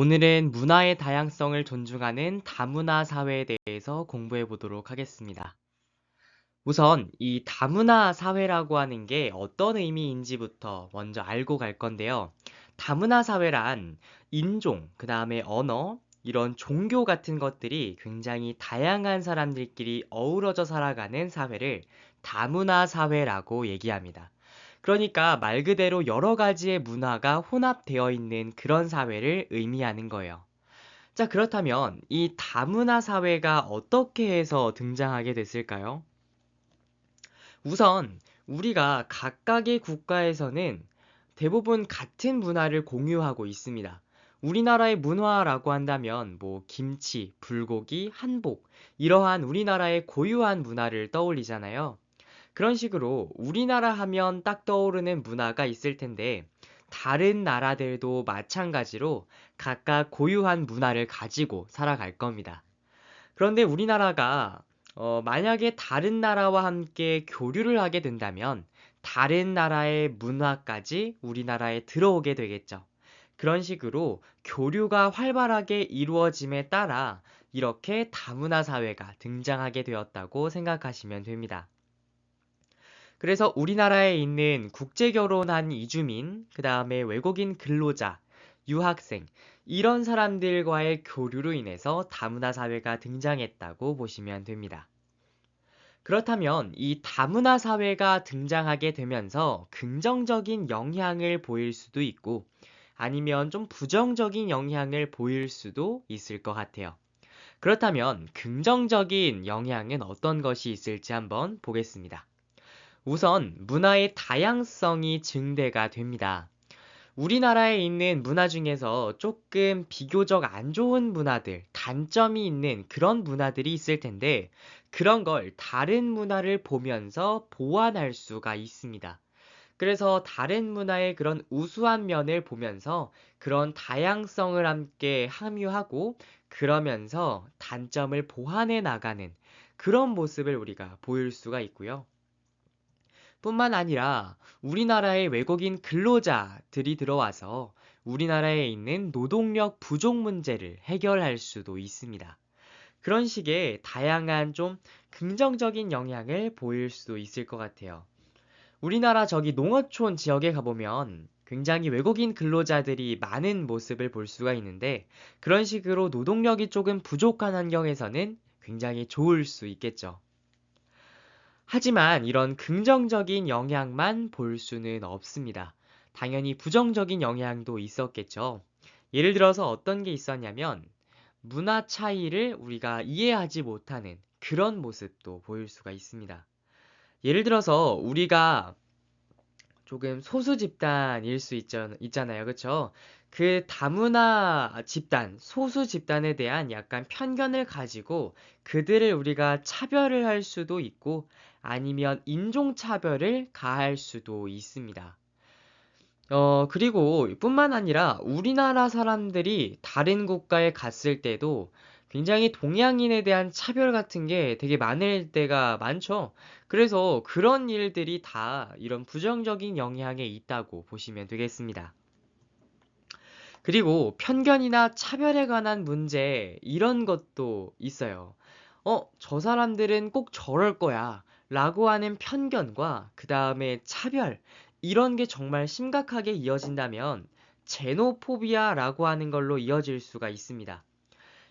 오늘은 문화의 다양성을 존중하는 다문화 사회에 대해서 공부해 보도록 하겠습니다. 우선 이 다문화 사회라고 하는 게 어떤 의미인지부터 먼저 알고 갈 건데요. 다문화 사회란 인종, 그 다음에 언어, 이런 종교 같은 것들이 굉장히 다양한 사람들끼리 어우러져 살아가는 사회를 다문화 사회라고 얘기합니다. 그러니까 말 그대로 여러 가지의 문화가 혼합되어 있는 그런 사회를 의미하는 거예요. 자, 그렇다면 이 다문화 사회가 어떻게 해서 등장하게 됐을까요? 우선 우리가 각각의 국가에서는 대부분 같은 문화를 공유하고 있습니다. 우리나라의 문화라고 한다면 뭐 김치, 불고기, 한복 이러한 우리나라의 고유한 문화를 떠올리잖아요. 그런 식으로 우리나라 하면 딱 떠오르는 문화가 있을 텐데 다른 나라들도 마찬가지로 각각 고유한 문화를 가지고 살아갈 겁니다. 그런데 우리나라가 어, 만약에 다른 나라와 함께 교류를 하게 된다면 다른 나라의 문화까지 우리나라에 들어오게 되겠죠. 그런 식으로 교류가 활발하게 이루어짐에 따라 이렇게 다문화 사회가 등장하게 되었다고 생각하시면 됩니다. 그래서 우리나라에 있는 국제 결혼한 이주민, 그 다음에 외국인 근로자, 유학생, 이런 사람들과의 교류로 인해서 다문화 사회가 등장했다고 보시면 됩니다. 그렇다면 이 다문화 사회가 등장하게 되면서 긍정적인 영향을 보일 수도 있고 아니면 좀 부정적인 영향을 보일 수도 있을 것 같아요. 그렇다면 긍정적인 영향은 어떤 것이 있을지 한번 보겠습니다. 우선 문화의 다양성이 증대가 됩니다. 우리나라에 있는 문화 중에서 조금 비교적 안 좋은 문화들, 단점이 있는 그런 문화들이 있을 텐데, 그런 걸 다른 문화를 보면서 보완할 수가 있습니다. 그래서 다른 문화의 그런 우수한 면을 보면서 그런 다양성을 함께 함유하고, 그러면서 단점을 보완해 나가는 그런 모습을 우리가 보일 수가 있고요. 뿐만 아니라 우리나라의 외국인 근로자들이 들어와서 우리나라에 있는 노동력 부족 문제를 해결할 수도 있습니다. 그런 식의 다양한 좀 긍정적인 영향을 보일 수도 있을 것 같아요. 우리나라 저기 농어촌 지역에 가보면 굉장히 외국인 근로자들이 많은 모습을 볼 수가 있는데 그런 식으로 노동력이 조금 부족한 환경에서는 굉장히 좋을 수 있겠죠. 하지만 이런 긍정적인 영향만 볼 수는 없습니다. 당연히 부정적인 영향도 있었겠죠. 예를 들어서 어떤 게 있었냐면 문화 차이를 우리가 이해하지 못하는 그런 모습도 보일 수가 있습니다. 예를 들어서 우리가 조금 소수 집단일 수 있잖아요. 그쵸? 그 다문화 집단, 소수 집단에 대한 약간 편견을 가지고 그들을 우리가 차별을 할 수도 있고 아니면 인종차별을 가할 수도 있습니다. 어, 그리고 뿐만 아니라 우리나라 사람들이 다른 국가에 갔을 때도 굉장히 동양인에 대한 차별 같은 게 되게 많을 때가 많죠. 그래서 그런 일들이 다 이런 부정적인 영향에 있다고 보시면 되겠습니다. 그리고 편견이나 차별에 관한 문제, 이런 것도 있어요. 어, 저 사람들은 꼭 저럴 거야. 라고 하는 편견과 그 다음에 차별, 이런 게 정말 심각하게 이어진다면 제노포비아라고 하는 걸로 이어질 수가 있습니다.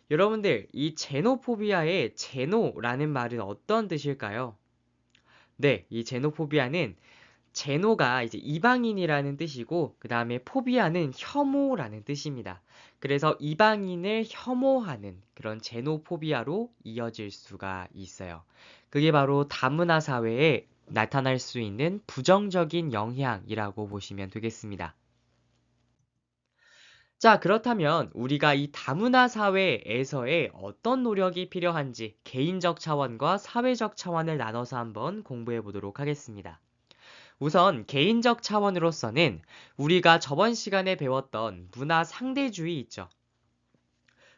여러분들, 이 제노포비아의 제노라는 말은 어떤 뜻일까요? 네, 이 제노포비아는 제노가 이제 이방인이라는 뜻이고 그 다음에 포비아는 혐오라는 뜻입니다. 그래서 이방인을 혐오하는 그런 제노포비아로 이어질 수가 있어요. 그게 바로 다문화 사회에 나타날 수 있는 부정적인 영향이라고 보시면 되겠습니다. 자, 그렇다면 우리가 이 다문화 사회에서의 어떤 노력이 필요한지 개인적 차원과 사회적 차원을 나눠서 한번 공부해 보도록 하겠습니다. 우선 개인적 차원으로서는 우리가 저번 시간에 배웠던 문화 상대주의 있죠.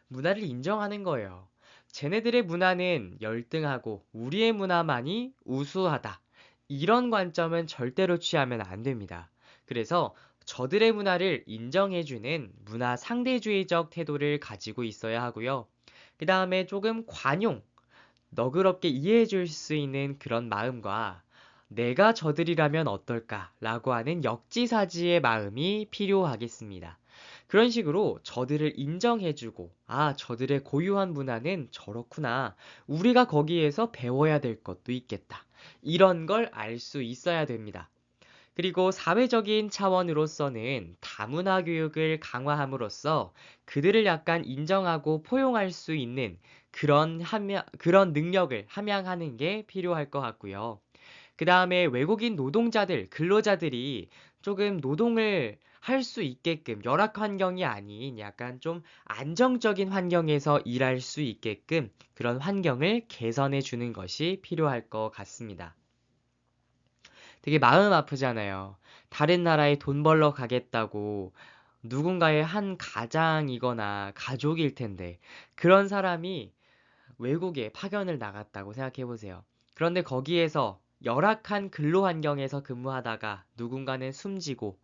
문화를 인정하는 거예요. 쟤네들의 문화는 열등하고 우리의 문화만이 우수하다. 이런 관점은 절대로 취하면 안 됩니다. 그래서 저들의 문화를 인정해주는 문화 상대주의적 태도를 가지고 있어야 하고요. 그 다음에 조금 관용, 너그럽게 이해해줄 수 있는 그런 마음과 내가 저들이라면 어떨까 라고 하는 역지사지의 마음이 필요하겠습니다. 그런 식으로 저들을 인정해주고, 아, 저들의 고유한 문화는 저렇구나. 우리가 거기에서 배워야 될 것도 있겠다. 이런 걸 알 수 있어야 됩니다. 그리고 사회적인 차원으로서는 다문화 교육을 강화함으로써 그들을 약간 인정하고 포용할 수 있는 그런 함양, 그런 능력을 함양하는 게 필요할 것 같고요. 그 다음에 외국인 노동자들, 근로자들이 조금 노동을 할 수 있게끔 열악 환경이 아닌 약간 좀 안정적인 환경에서 일할 수 있게끔 그런 환경을 개선해 주는 것이 필요할 것 같습니다. 되게 마음 아프잖아요. 다른 나라에 돈 벌러 가겠다고 누군가의 한 가장이거나 가족일 텐데 그런 사람이 외국에 파견을 나갔다고 생각해 보세요. 그런데 거기에서 열악한 근로 환경에서 근무하다가 누군가는 숨지고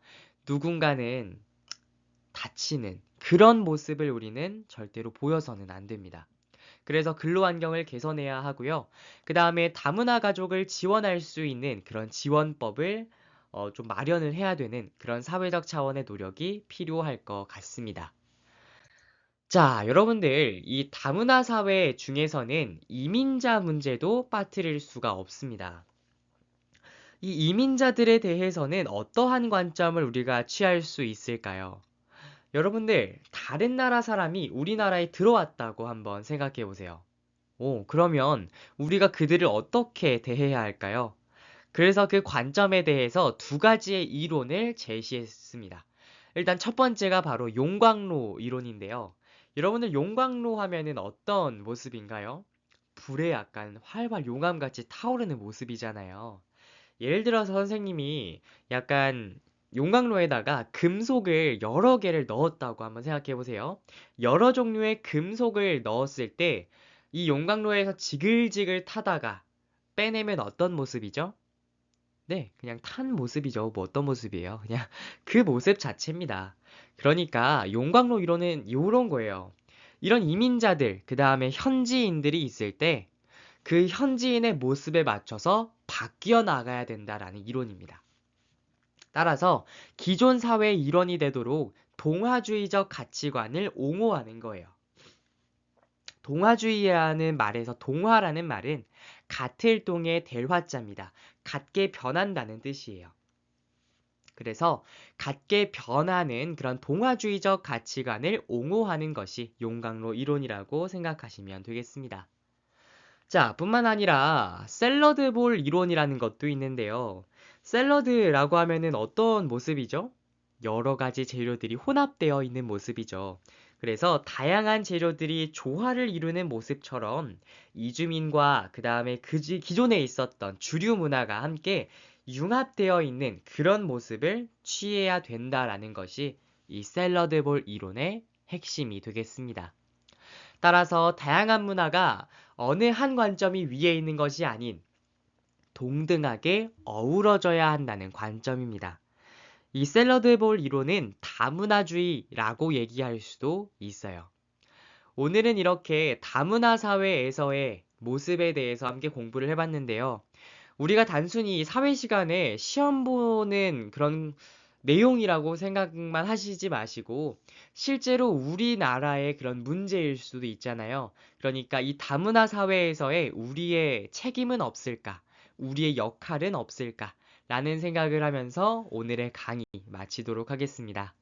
누군가는 다치는 그런 모습을 우리는 절대로 보여서는 안 됩니다. 그래서 근로 환경을 개선해야 하고요. 그 다음에 다문화 가족을 지원할 수 있는 그런 지원법을 어, 좀 마련을 해야 되는 그런 사회적 차원의 노력이 필요할 것 같습니다. 자, 여러분들, 이 다문화 사회 중에서는 이민자 문제도 빠뜨릴 수가 없습니다. 이 이민자들에 대해서는 어떠한 관점을 우리가 취할 수 있을까요? 여러분들, 다른 나라 사람이 우리나라에 들어왔다고 한번 생각해 보세요. 오, 그러면 우리가 그들을 어떻게 대해야 할까요? 그래서 그 관점에 대해서 두 가지의 이론을 제시했습니다. 일단 첫 번째가 바로 용광로 이론인데요. 여러분들 용광로 하면은 어떤 모습인가요? 불에 약간 활활 용암같이 타오르는 모습이잖아요. 예를 들어서 선생님이 약간 용광로에다가 금속을 여러 개를 넣었다고 한번 생각해 보세요. 여러 종류의 금속을 넣었을 때 이 용광로에서 지글지글 타다가 빼내면 어떤 모습이죠? 네, 그냥 탄 모습이죠. 뭐 어떤 모습이에요? 그냥 그 모습 자체입니다. 그러니까 용광로 이론은 이런 거예요. 이런 이민자들, 그 다음에 현지인들이 있을 때 그 현지인의 모습에 맞춰서 바뀌어 나가야 된다라는 이론입니다. 따라서 기존 사회의 일원이 되도록 동화주의적 가치관을 옹호하는 거예요. 동화주의라는 말에서 동화라는 말은 같을 동의 대화자입니다. 같게 변한다는 뜻이에요. 그래서 같게 변하는 그런 동화주의적 가치관을 옹호하는 것이 용광로 이론이라고 생각하시면 되겠습니다. 자, 뿐만 아니라 샐러드 볼 이론이라는 것도 있는데요. 샐러드라고 하면은 어떤 모습이죠? 여러 가지 재료들이 혼합되어 있는 모습이죠. 그래서 다양한 재료들이 조화를 이루는 모습처럼 이주민과 그 다음에 그 기존에 있었던 주류 문화가 함께 융합되어 있는 그런 모습을 취해야 된다라는 것이 이 샐러드 볼 이론의 핵심이 되겠습니다. 따라서 다양한 문화가 어느 한 관점이 위에 있는 것이 아닌 동등하게 어우러져야 한다는 관점입니다. 이 샐러드 볼 이론은 다문화주의라고 얘기할 수도 있어요. 오늘은 이렇게 다문화 사회에서의 모습에 대해서 함께 공부를 해봤는데요. 우리가 단순히 사회 시간에 시험 보는 그런 내용이라고 생각만 하시지 마시고 실제로 우리나라의 그런 문제일 수도 있잖아요. 그러니까 이 다문화 사회에서의 우리의 책임은 없을까? 우리의 역할은 없을까? 라는 생각을 하면서 오늘의 강의 마치도록 하겠습니다.